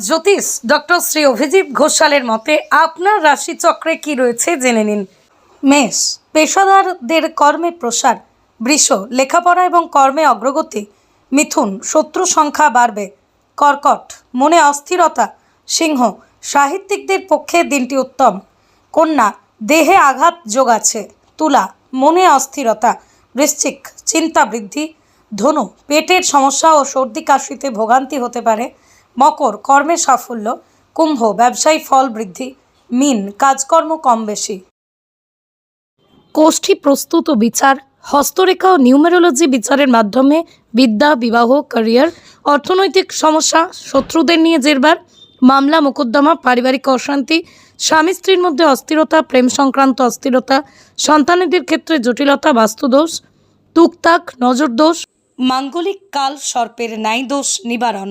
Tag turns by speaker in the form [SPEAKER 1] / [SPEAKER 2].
[SPEAKER 1] জ্যোতিষ doctor Shri Abhijit ঘোষালের মতে, আপনার রাশিচক্রে কি রয়েছে জেনে নিন। মেষ, পেশাদারদের কর্মে প্রসার, বৃষ, লেখাপড়া এবং কর্মে অগ্রগতি, মিথুন, শত্রু সংখ্যা বাড়বে, কর্কট, মনে অস্থিরতা, সিংহ, সাহিত্যিকদের পক্ষে দিনটি উত্তম, কন্যা, দেহে আঘাত যোগাছে তুলা, মনে অস্থিরতা, বৃশ্চিক, চিন্তা বৃদ্ধি, ধনু, পেটের সমস্যা ও সর্দি কাশিতে ভোগান্তি হতে পারে মকর, কর্মে সাফল্য, কুম্ভ, ব্যবসায়ী ফল বৃদ্ধি, মিন, কাজকর্ম কম বেশি। কোষ্ঠী প্রস্তুত ও বিচার, হস্তরেখা ও নিউমেরোলজি বিচারের মাধ্যমে বিদ্যা, বিবাহ, ক্যারিয়ার, অর্থনৈতিক সমস্যা, শত্রুদের নিয়ে জেরবার, মামলা, মোকদ্দমা, পারিবারিক অশান্তি, স্বামী স্ত্রীর মধ্যে অস্থিরতা, প্রেম সংক্রান্ত অস্থিরতা, সন্তানেদের ক্ষেত্রে জটিলতা, বাস্তুদোষ, তুকতাক, নজরদোষ, মাঙ্গলিক কাল, সর্পের ন্যায় দোষ নিবারণ।